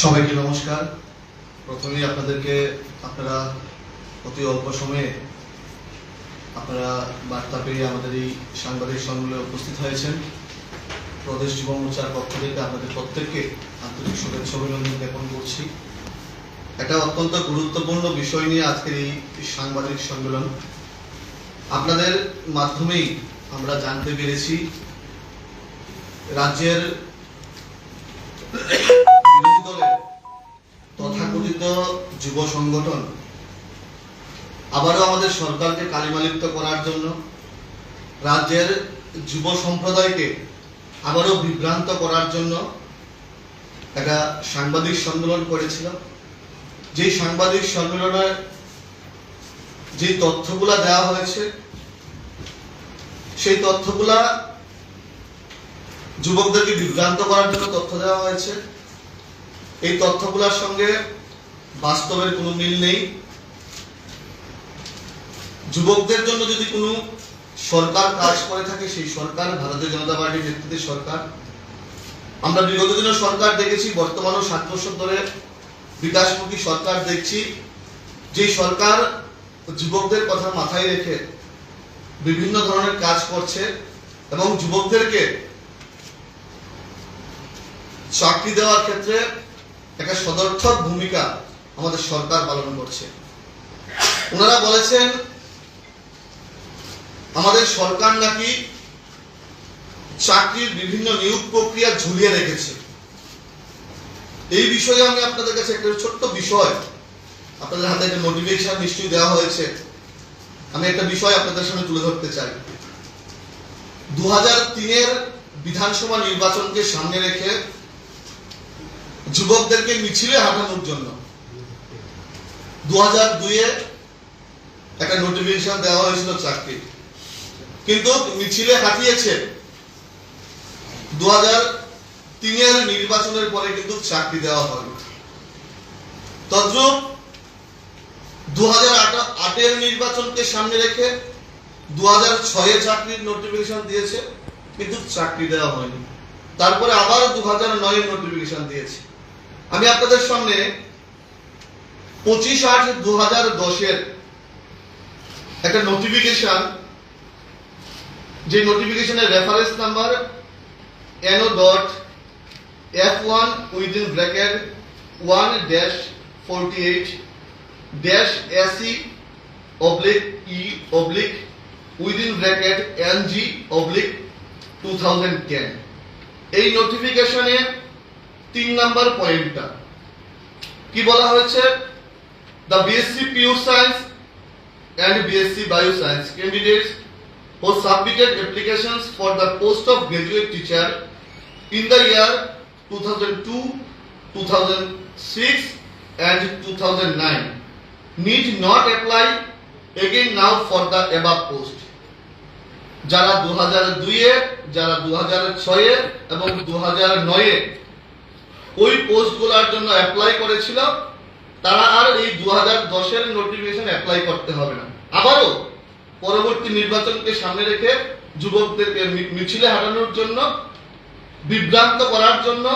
সবাইকে নমস্কার। প্রথমেই আপনাদেরকে আপনারা অতি অল্প সময়ে আপনারা বার্তা পেয়ে আমাদের এই সাংবাদিক সম্মেলনে উপস্থিত হয়েছেন। প্রদেশ যুব মোর্চার পক্ষ থেকে আপনাদের প্রত্যেককে আন্তরিক শুভেচ্ছা অভিনন্দন জ্ঞাপন করছি। একটা অত্যন্ত গুরুত্বপূর্ণ বিষয় নিয়ে আজকের এই সাংবাদিক সম্মেলন। আপনাদের মাধ্যমেই আমরা জানতে পেরেছি, রাজ্যের যুব সংগঠন, আবারও আমাদের সরকারকে কালিমালিপ্ত করার জন্য রাজ্যের যুব সম্প্রদায়কে আবারও বিভ্রান্ত করার জন্য একটা সাংবাদিক সম্মেলন করেছিল। যেই সাংবাদিক সম্মেলনে যে তথ্যগুলা দেওয়া হয়েছে, সেই তথ্যগুলা যুবকদেরকে বিভ্রান্ত করার জন্য তথ্য দেওয়া হয়েছে। এই তথ্যগুলোর সঙ্গে বাস্তবের কোনো মিল নেই। যুবকদের জন্য যদি কোনো সরকার কাজ করে থাকে, সেই সরকার, ভারতীয় জনতা পার্টির নেতৃত্বে সরকার। আমরা বিগত দিনের সরকার দেখেছি, বর্তমানেও সাত বছর ধরে বিকাশমুখী সরকার দেখছি। যে সরকার যুবকদের কথা মাথায় রেখে বিভিন্ন ধরনের কাজ করছে এবং যুবকদেরকে চাকরি দেওয়ার ক্ষেত্রে একটা সদর্থক ভূমিকা আমাদের সরকার পালন করছে। ওনারা বলেছেন, আমাদের সরকার নাকি চাকরির বিভিন্ন নিয়োগ প্রক্রিয়া ঝুলিয়ে রেখেছে। এই বিষয়ে আমি আপনাদের কাছে একটা ছোট্ট বিষয় আপনাদের হাতে একটা নোটিফিকেশন নিশ্চয়ই দেওয়া হয়েছে। আমি একটা বিষয় আপনাদের সামনে তুলে ধরতে চাই। দু হাজার তিনের বিধানসভা নির্বাচনকে সামনে রেখে যুবকদেরকে মিছিলে হাঁটানোর জন্য দু হাজার দুইয়ে একটা নোটিফিকেশন দেওয়া হয়েছিল চাকরি কিন্তু মিছিলে দু হাজার তিনের নির্বাচনের পরে কিন্তু চাকরি দেওয়া তদ্রুপ দু হাজার আটের নির্বাচনকে সামনে রেখে দু হাজার ছয়ে চাকরির নোটিফিকেশন দিয়েছে, কিন্তু চাকরি দেওয়া হয়নি। তারপরে আবার দু হাজার নয়ের নোটিফিকেশন দিয়েছে। আমি আপনাদের সামনে পঁচিশ আট দু হাজার দশের একটা নোটিফিকেশন যে নোটিফিকেশনের reference number NO dot F one within bracket one dash forty eight dash AC oblique E oblique within bracket N G oblique two thousand ten এই নোটিফিকেশনে তিন নাম্বার পয়েন্টটা কি বলা হয়েছে? The BSc pure science and BSc Bioscience candidates who submitted applications for the post of graduate teacher in the year 2002, 2006 and 2009 need not apply again now for the above post. যারা দু হাজার দুইয়ে যারা দু হাজার ছয়ে এবং দু হাজার নয়ে ওই পোস্টগুলোর জন্য অ্যাপ্লাই করেছিল তারা আর এই দু হাজার দশের নোটিফিকেশন অ্যাপ্লাই করতে হবে না। আবারও পরবর্তী নির্বাচনকে সামনে রেখে যুবকদেরকে মিছিলে হাঁটানোর জন্য, বিভ্রান্ত করার জন্য,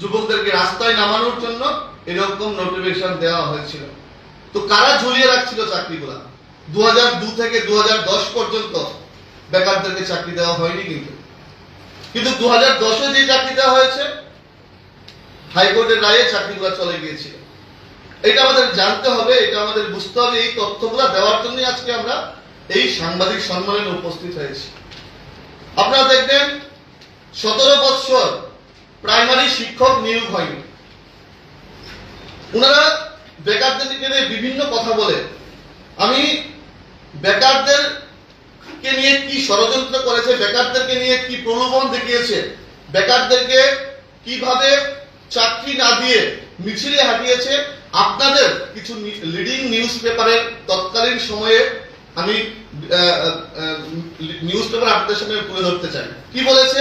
যুবকদেরকে রাস্তায় নামানোর জন্য এরকম নোটিফিকেশন দেওয়া হয়েছিল। তো কারা ঝুলিয়ে রাখছিল চাকরিগুলা? দু হাজার দু থেকে দু হাজার দশ পর্যন্ত বেকারদেরকে চাকরি দেওয়া হয়নি কিন্তু। কিন্তু দু হাজার দশে যে চাকরি দেওয়া হয়েছে, হাইকোর্টের রায়ে চাকরিগুলো চলে গিয়েছিল। এটা আমাদের জানতে হবে, এটা আমাদের বুঝতে হবে, এই তথ্যগুলো দেওয়ার জন্যই আজকে আমরা এই সাংবাদিক সম্মেলনে উপস্থিত হয়েছি। আপনারা দেখবেন, সতেরো বৎসর প্রাইমারি শিক্ষক নিয়োগ হয়নি। ওনারা বেকারদেরকে নিয়ে বিভিন্ন কথা বলে। আমি বেকারদেরকে নিয়ে কি ষড়যন্ত্র করেছে, বেকারদেরকে নিয়ে কি প্রলোভন দেখিয়েছে, বেকারদেরকে কীভাবে চাকরি না দিয়ে মিছিলে হাঁটিয়েছে আপনাদের কিছু লিডিং নিউজ পেপারের তৎকালীন সময়ে আমি নিউজ পেপার আপনাদের সামনে তুলে ধরতে চাই। কি বলেছে?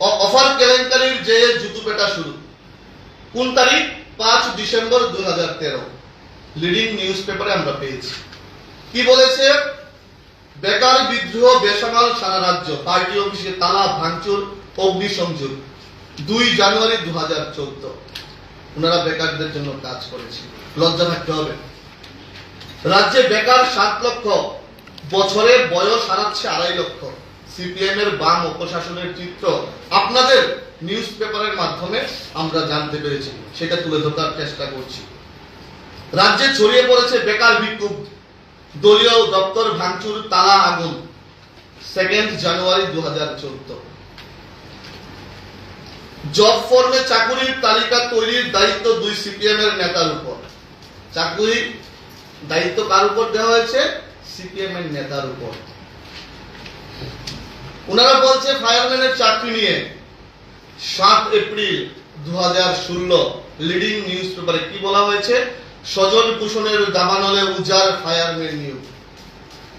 অফার কেলেঙ্কারির যে জুতু পেটা শুরু। কোন তারিখ? পাঁচ ডিসেম্বর দু হাজার তেরো। লিডিং নিউজ পেপারে আমরা পেয়েছি। কি বলেছে? বেকার বিদ্রোহ, বেসামাল সারা রাজ্য। পার্টি অফিসে তালা, ভাঙচুর, অগ্নিসংযোগ। দুই জানুয়ারি দু হাজার চোদ্দ। ওনারা বেকারদের জন্য কাজ করেছে লজ্জা থাকতে হবে। রাজ্যে বেকার সাত লক্ষ, বছরে বয়স হারাচ্ছে আড়াই লক্ষ। সিপিএম এর বাম প্রশাসনের চিত্র আপনাদের নিউজ পেপারের মাধ্যমে আমরা জানতে পেরেছি। সেটা তুলে ধরার চেষ্টা করছি। রাজ্যে ছড়িয়ে পড়েছে বেকার বিক্ষোভ। দলীয় দপ্তর ভাঙচুর, তালা আগুন। সেকেন্ড জানুয়ারি দু হাজার চোদ্দ। জব ফর্মে চাকুরির তালিকা তৈরির দায়িত্ব দুই সিপিএম এর নেতার উপর। চাকুরির দায়িত্ব কার উপর দেওয়া হয়েছে? সিপিএম এর নেতার উপর। ওনারা বলছে ফায়ারম্যানের চাকরি নিয়ে সাত এপ্রিল দু হাজার ষোলো লিডিং নিউজ পেপারে কি বলা হয়েছে? সজল ভূষণের দাবানলে উজার ফায়ারম্যান নিয়োগ।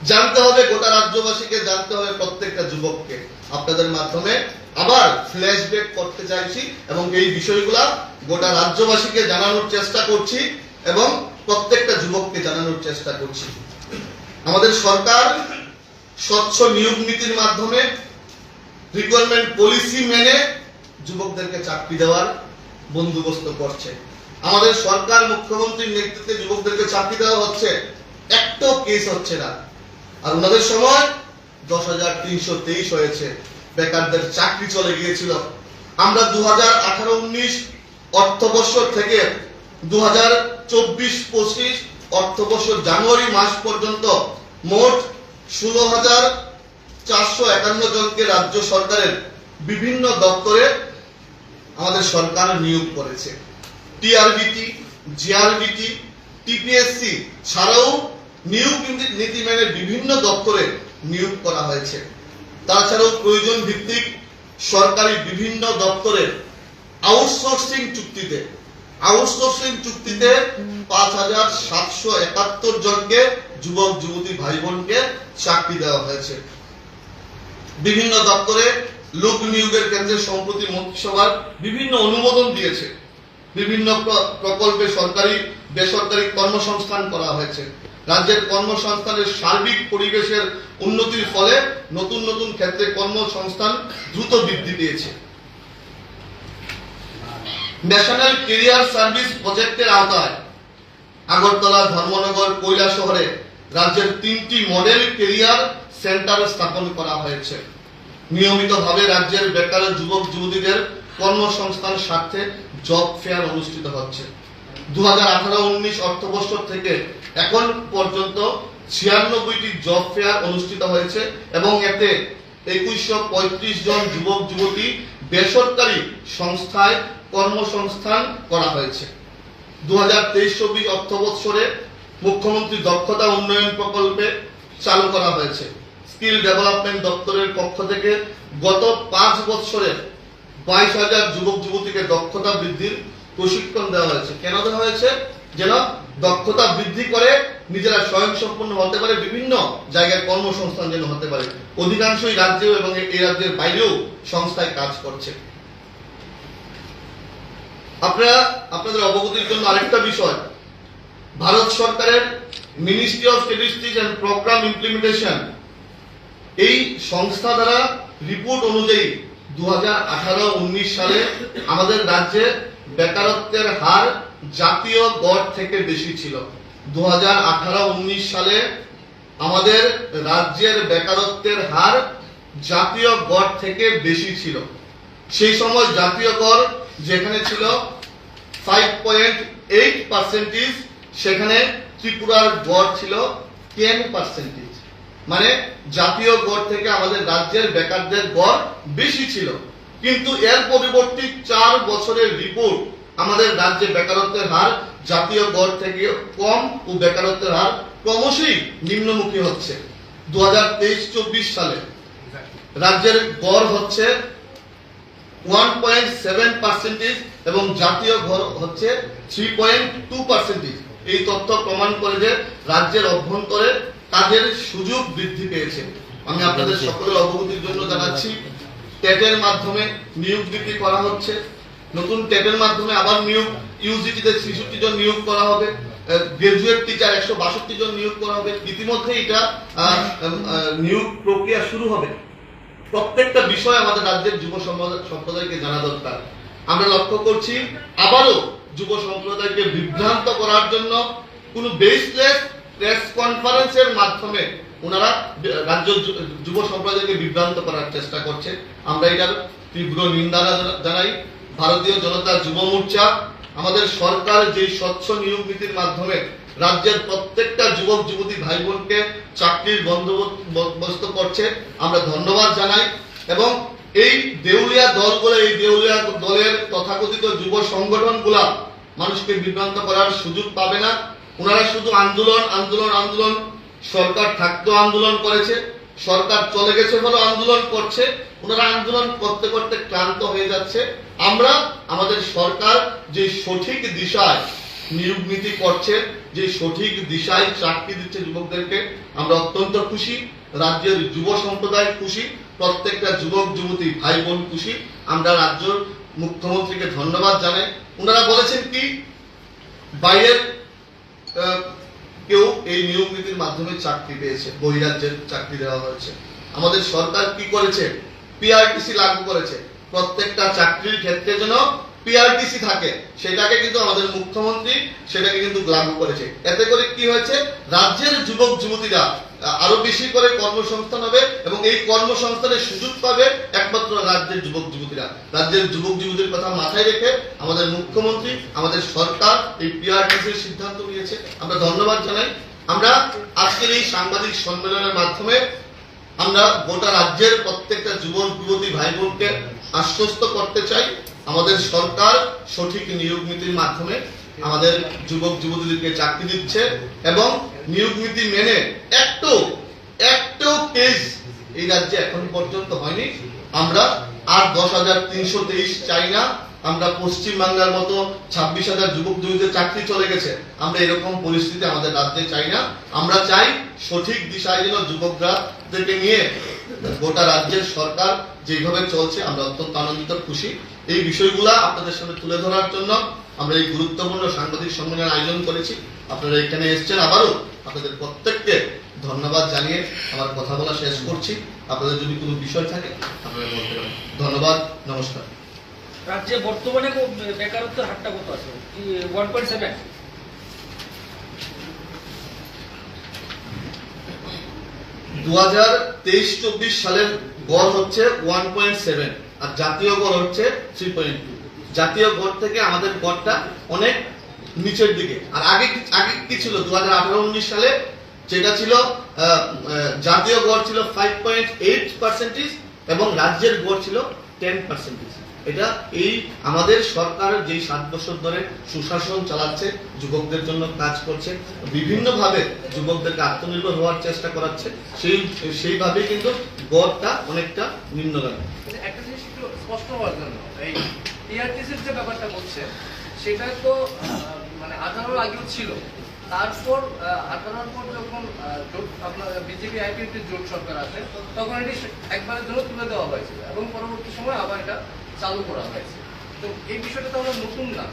জানতে হবে গোটা রাজ্যবাসীকে, জানতে হবে প্রত্যেকটা যুবককে। আপনাদের মাধ্যমে আবার ফ্ল্যাশব্যাক করতে চাইছি এবং এই বিষয়গুলা গোটা রাজ্যবাসীকে জানানোর চেষ্টা করছি এবং প্রত্যেকটা যুবককে জানানোর চেষ্টা করছি। আমাদের সরকার স্বচ্ছ নিয়োগ নীতির মাধ্যমে রিকোয়ারমেন্ট পলিসি মেনে যুবকদেরকে চাকরি দেওয়ার বন্দোবস্ত করছে। আমাদের সরকার মুখ্যমন্ত্রীর নেতৃত্বে যুবকদেরকে চাকরি দেওয়া হচ্ছে। একটাও কেস হচ্ছে না। আর ওনাদের সময় দশ হাজার তিনশো তেইশ হয়েছে। বেকারদের চাকরি চলে গিয়েছিল। আমরা দু হাজার আঠারো উনিশ অর্থবর্ষ থেকে দু হাজার চব্বিশ পঁচিশ অর্থবর্ষ জানুয়ারি মাস পর্যন্ত মোট ষোলো হাজার চারশো একান্ন জনকে রাজ্য সরকারের বিভিন্ন দপ্তরে আমাদের সরকার নিয়োগ করেছে। টিআরবিটি, জিআরবিটি, টিপিএসসি ছাড়াও নিয়োগ নীতি মেনে বিভিন্ন দপ্তরে নিয়োগ করা হয়েছে। তাছাড়াও প্রয়োজন ভিত্তিক সরকারি বিভিন্ন দপ্তরে আউটসোর্সিং চুক্তিতে। আউটসোর্সিং চুক্তিতে পাঁচ হাজার সাতশো একাত্তর জনকে যুবক, যুবতী ভাই বোনকে চাকরি দেওয়া হয়েছে। বিভিন্ন দপ্তরে লোক নিয়োগের কেন্দ্রে সম্প্রতি মন্ত্রিসভার বিভিন্ন অনুমোদন দিয়েছে। বিভিন্ন প্রকল্পে সরকারি, বেসরকারি কর্মসংস্থান করা হয়েছে। রাজ্যের কর্মসংস্থানের সার্বিক পরিবেশের উন্নতির ফলে নতুন নতুন ক্ষেত্রে কর্মসংস্থান দ্রুত বৃদ্ধি পেয়েছে। ন্যাশনাল কেরিয়ার সার্ভিস প্রজেক্টের আওতায় আগরতলা, ধর্মনগর, কৈলা শহরে রাজ্যের তিনটি মডেল কেরিয়ার সেন্টার স্থাপন করা হয়েছে। নিয়মিতভাবে রাজ্যের বেকার যুবক যুবতীদের কর্মসংস্থান স্বার্থে জব ফেয়ার অনুষ্ঠিত হচ্ছে। দু হাজার আঠারো উনিশ অর্থবর্ষ থেকে এখন পর্যন্ত ছিয়ানব্বইটি জব ফেয়ার অনুষ্ঠিত হয়েছে এবং এতে একুশশো পঁয়ত্রিশ জন যুবক, যুবতী বেসরকারি সংস্থায় কর্মসংস্থান করা হয়েছে। দু হাজার তেইশ চব্বিশ অর্থবৎসরে মুখ্যমন্ত্রী দক্ষতা উন্নয়ন প্রকল্পে চালু করা হয়েছে। স্কিল ডেভেলপমেন্ট দপ্তরের পক্ষ থেকে গত পাঁচ বছরে বাইশ হাজার যুবক, যুবতীকে দক্ষতা বৃদ্ধির প্রশিক্ষণ দেওয়া হয়েছে। কেন দেওয়া হয়েছে? যেন দক্ষতা বৃদ্ধি করে নিজেরা স্বয়ংসম্পূর্ণ হতে পারে, বিভিন্ন জায়গায় কর্মসংস্থান যেন হতে পারে। অধিকাংশই রাজ্যেও এবং এই রাজ্যের বাইরেও সংস্থায় কাজ করছে। আপনারা, আপনাদের অবগতির জন্য আরেকটা বিষয়। ভারত সরকারের ministry of statistics and programme implementation এই সংস্থা দ্বারা রিপোর্ট অনুযায়ী দু হাজার সালে আমাদের রাজ্যে বেকারত্বের হার জাতীয় গড় থেকে বেশি ছিল। দু হাজার সালে আমাদের রাজ্যের বেকারত্বের হার জাতীয় গড় থেকে বেশি ছিল। সেই সময় জাতীয় গড় যেখানে ছিল ফাইভ পয়েন্ট এইট পার্সেন্টেজ সেখানে ত্রিপুরার গড় ছিল টেন পার্সেন্টেজ মানে জাতীয় গড় থেকে আমাদের রাজ্যের বেকারদের গড় বেশি ছিল। কিন্তু এর পরিবর্তে চার বছরের রিপোর্ট আমাদের রাজ্যে বেকারত্বের হার জাতীয় গড় থেকে কম ও বেকারত্বের হার ক্রমশই নিম্নমুখী হচ্ছে। দু হাজার তেইশ চব্বিশ সালে রাজ্যের গড় হচ্ছে ওয়ান পয়েন্ট সেভেন পার্সেন্টেজ এবং জাতীয় ঘর হচ্ছে থ্রি পয়েন্ট টু পার্সেন্টেজ। এই তথ্য প্রমাণ করে যে রাজ্যের অভ্যন্তরে কাজের সুযোগ বৃদ্ধি পেয়েছে। আমি আপনাদের সকলের অবগতির জন্য জানাচ্ছি। টেটের মাধ্যমে নিয়োগ বৃদ্ধি করা হচ্ছে। নতুন টেটের মাধ্যমে আবার নিয়োগ, ইউজিটিতে ছেষট্টি জন নিয়োগ করা হবে। গ্রাজুয়েট টিচার একশো বাষট্টি জন নিয়োগ করা হবে। ইতিমধ্যে এটা নিয়োগ প্রক্রিয়া শুরু হবে। প্রত্যেকটা বিষয় আমাদের রাজ্যের যুব সম্প্রদায়কে জানা দরকার। আমরা লক্ষ্য করছি, আবারও যুব সম্প্রদায়কে বিভ্রান্ত করার জন্য কোনো বেসলেস প্রেস কনফারেন্সের মাধ্যমে ওনারা রাজ্য যুব সম্প্রদায়কে বিভ্রান্ত করার চেষ্টা করছে। আমরা এটার তীব্র নিন্দা জানাই। ভারতীয় জনতা যুব মোর্চা, আমাদের সরকার যে স্বচ্ছ নিয়োগ নীতির মাধ্যমে রাজ্যের প্রত্যেকটা যুবক, যুবতী ভাই বোনকে চাকরির বন্দোবস্ত করছে, আমরা ধন্যবাদ জানাই। এবং এই দেউলিয়া দলগুলো এই দেউলিয়া দলের তথাকথিত যুব সংগঠনগুলা মানুষকে বিভ্রান্ত করার সুযোগ পাবে না। ওনারা শুধু আন্দোলন আন্দোলন আন্দোলন সরকার থাকতেও আন্দোলন করেছে। সরকার চলে গেছে বলে আন্দোলন করছে। ওনারা আন্দোলন করতে করতে ক্লান্ত হয়ে যাচ্ছে। আমরা, আমাদের সরকার যে সঠিক দিশায় নিয়োগ নীতি করছে, যে সঠিক দিশায় চাকরি দিচ্ছে যুবকদেরকে, আমরা অত্যন্ত খুশি। রাজ্যের যুব সম্প্রদায় খুশি। প্রত্যেকটা যুবক, যুবতী ভাই বোন খুশি। আমরা রাজ্যের মুখ্যমন্ত্রীকে ধন্যবাদ জানাই। ওনারা বলেছেন কি, বাইরের কেউ এই নিয়োগ নীতির মাধ্যমে চাকরি পেয়েছে, বহিরাজ্যের চাকরি দেওয়া হয়েছে। আমাদের সরকার কি করেছে? পিআরটিসি লাগু করেছে। প্রত্যেকটা চাকরির ক্ষেত্রে যেন পিআরটিসি থাকে, সেটাকে কিন্তু আমাদের মুখ্যমন্ত্রী সেটাকে কিন্তু লাগু করেছে। এতে করে কি হয়েছে? রাজ্যের যুবক যুবতীরা আরও বেশি করে কর্মসংস্থান হবে এবং এই কর্মসংস্থানের সুযোগ পাবে একমাত্র রাজ্যের যুবক যুবতীরা। রাজ্যের যুবক যুবতীর কথা মাথায় রেখে আমাদের মুখ্যমন্ত্রী, আমাদের সরকার এই পিআরটিসির সিদ্ধান্ত নিয়েছে। আমরা ধন্যবাদ জানাই। আমরা আজকের এই সাংবাদিক সম্মেলনের মাধ্যমে আমরা গোটা রাজ্যের প্রত্যেকটা যুবক যুবতী ভাই বোনকে আশ্বস্ত করতে চাই। আমাদের সরকার সঠিক নিয়োগ নীতির মাধ্যমে আমাদের যুবক যুবতীদেরকে চাকরি দিচ্ছে এবং নিয়োগ নীতি মেনে একটু একটু কেস এই রাজ্যে এখন পর্যন্ত হয়নি। আমরা আর দশ হাজার তিনশো তেইশ চাই না। আমরা পশ্চিম বাংলার মতো ছাব্বিশ হাজার যুবক যুবতীদের চাকরি চলে গেছে। আমরা এরকম পরিস্থিতি আমাদের রাজ্যে চাই না। আমরা চাই সঠিক দিশায় যেন যুবকরাদেরকে নিয়ে গোটা রাজ্যের সরকার যেভাবে চলছে, আমরা অত্যন্ত আনন্দিত, খুশি। এই বিষয়গুলা আপনাদের সামনে তুলে ধরার জন্য আমরা এই গুরুত্বপূর্ণ সাংবাদিক সম্মেলনের আয়োজন করেছি। আপনারা এখানে এসেছেন আবারও। আপনাদের প্রত্যেককে ধন্যবাদ জানিয়ে আমার কথা বলা শেষ করছি। আপনাদের যদি কোনো বিষয় থাকে আপনারা বলতে পারেন। ধন্যবাদ নমস্কার। রাজ্যে বর্তমানে বেকারত্বের হারটা কত আছে? ওয়ান পয়েন্ট সেভেন দু হাজার তেইশ চব্বিশ সালের গড় হচ্ছে ওয়ান পয়েন্ট সেভেন আর জাতীয় গড় হচ্ছে থ্রি পয়েন্ট টু জাতীয় গড় থেকে আমাদের গড়টা অনেক নিচের দিকে। আর আগে আগে কি ছিল? দু হাজার আঠারো, উনিশ সালে যেটা ছিল জাতীয় গড় ছিল ফাইভ পয়েন্ট এইট পার্সেন্টেজ এবং রাজ্যের গড় ছিল টেন পার্সেন্টেজ এটা এই আমাদের সরকার যেই সাত বছর ধরে সুশাসন চালাচ্ছে, যুবকদের জন্য কাজ করছে, বিভিন্নভাবে যুবকদেরকে আত্মনির্ভর হওয়ার চেষ্টা করাচ্ছে, সেই সেইভাবে কিন্তু গড়টা অনেকটা নিম্নগামী। কিন্তু একটা জিনিস স্পষ্ট হওয়ার জন্য টিআরটিসির যে ব্যাপারটা বলছে সেটা তো মানে আঠারোর আগেও ছিল। তারপর আঠারোর পর যখন আপনার বিজেপি আইপিএফটি জোট সরকার আছে তখন এটি একবারের জন্য তুলে দেওয়া হয়েছিল এবং পরবর্তী সময় আবার এটা চালু করা হয়েছে। তো এই বিষয়টা তো আমরা নতুন না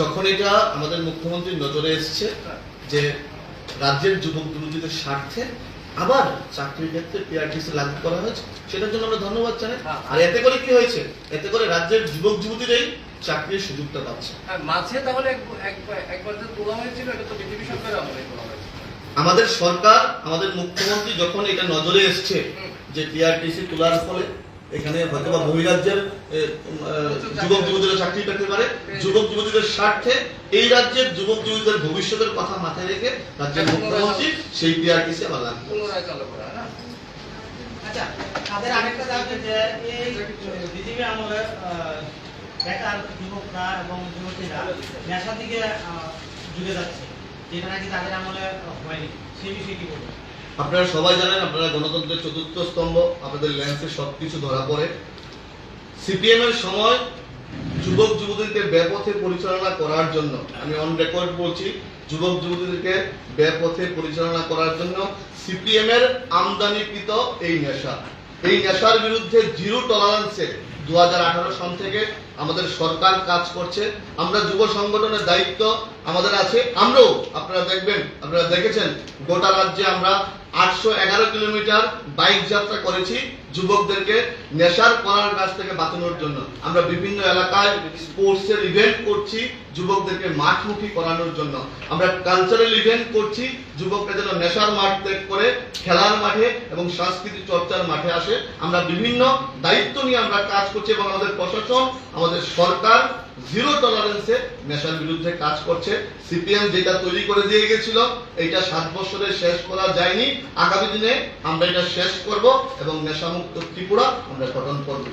যখন এটা আমাদের মুখ্যমন্ত্রীর নজরে এসছে হ্যাঁ। যে রাজ্যের যুবক যুবতীদের স্বার্থে আবার চাকরির ক্ষেত্রে পিআরটিসি লাগু করা হয়েছে সেটার জন্য আমরা ধন্যবাদ জানাই। হ্যাঁ। আর এতে করে কি হয়েছে? এতে করে রাজ্যের যুবক যুবতীরাই চাকরির সুযোগটা পাচ্ছে। হ্যাঁ, মাঝে তাহলে এক- এক- একবার যে তোলা হয়েছিল এটা তো বিজেপি সরকারের আমলে তোলা হয়েছে। আমাদের সরকার আমাদের মুখ্যমন্ত্রী যখন এটা নজরে এসছে যে পিআরটিসি তোলার ফলে এখানে হয়তো বা বহিরাজ্যের যুবক যুবতীরা চাকরি পেতে পারে, যুবক যুবতীদের স্বার্থে এই রাজ্যের যুবক যুবতীদের ভবিষ্যতের কথা মাথায় রেখে রাজ্যের মুখ্যমন্ত্রী সেই টিআরটিসি আবার লাগবে। আচ্ছা তাদের আরেকটা যে আমলে এবং দিকে যাচ্ছে, যেটা নাকি তাদের আমলে হয়নি। সেই বিষয়ে কি বলবেন? আপনারা সবাই জানেন, আপনারা গণতন্ত্রের চতুর্থ স্তম্ভ, আপনাদের লেন্সে সবকিছু ধরা পড়ে। সিপিএম এর সময় যুবক যুবতীদেরকে ব্যাপথে পরিচালনা করার জন্য, আমি অন রেকর্ড বলছি যুবক যুবতীদেরকে ব্যাপথে পরিচালনা করার জন্য সিপিএম এর আমদানিকৃত এই নেশা। এই নেশার বিরুদ্ধে জিরো টলারেন্সে দু হাজার আঠারো সন থেকে আমাদের সরকার কাজ করছে। আমরা যুব সংগঠনের দায়িত্ব আমাদের আছে। আমরাও, আপনারা দেখবেন, আপনারা দেখেছেন, গোটা রাজ্যে আমরা আটশো এগারো কিলোমিটার বাইক যাত্রা করেছি যুবকদেরকে নেশার করার কাছ থেকে বাঁচানোর জন্য। আমরা বিভিন্ন এলাকায় স্পোর্টসের ইভেন্ট করছি যুবকদেরকে মাঠমুখী করানোর জন্য। আমরা কালচারাল ইভেন্ট করছি যুবকরা যেন নেশার মাঠ ত্যাগ করে, খেলার মাঠে এবং সাংস্কৃতিক চর্চার মাঠে আসে। আমরা বিভিন্ন দায়িত্ব নিয়ে আমরা কাজ করছি এবং আমাদের প্রশাসন, আমাদের সরকার জিরো টলারেন্সে নেশার বিরুদ্ধে কাজ করছে। সিপিএম যেটা তৈরি করে দিয়ে গেছিল এটা সাত বছরে শেষ করা যায়নি। আগামী দিনে আমরা এটা শেষ করব এবং নেশামুক্ত ত্রিপুরা আমরা গঠন করব।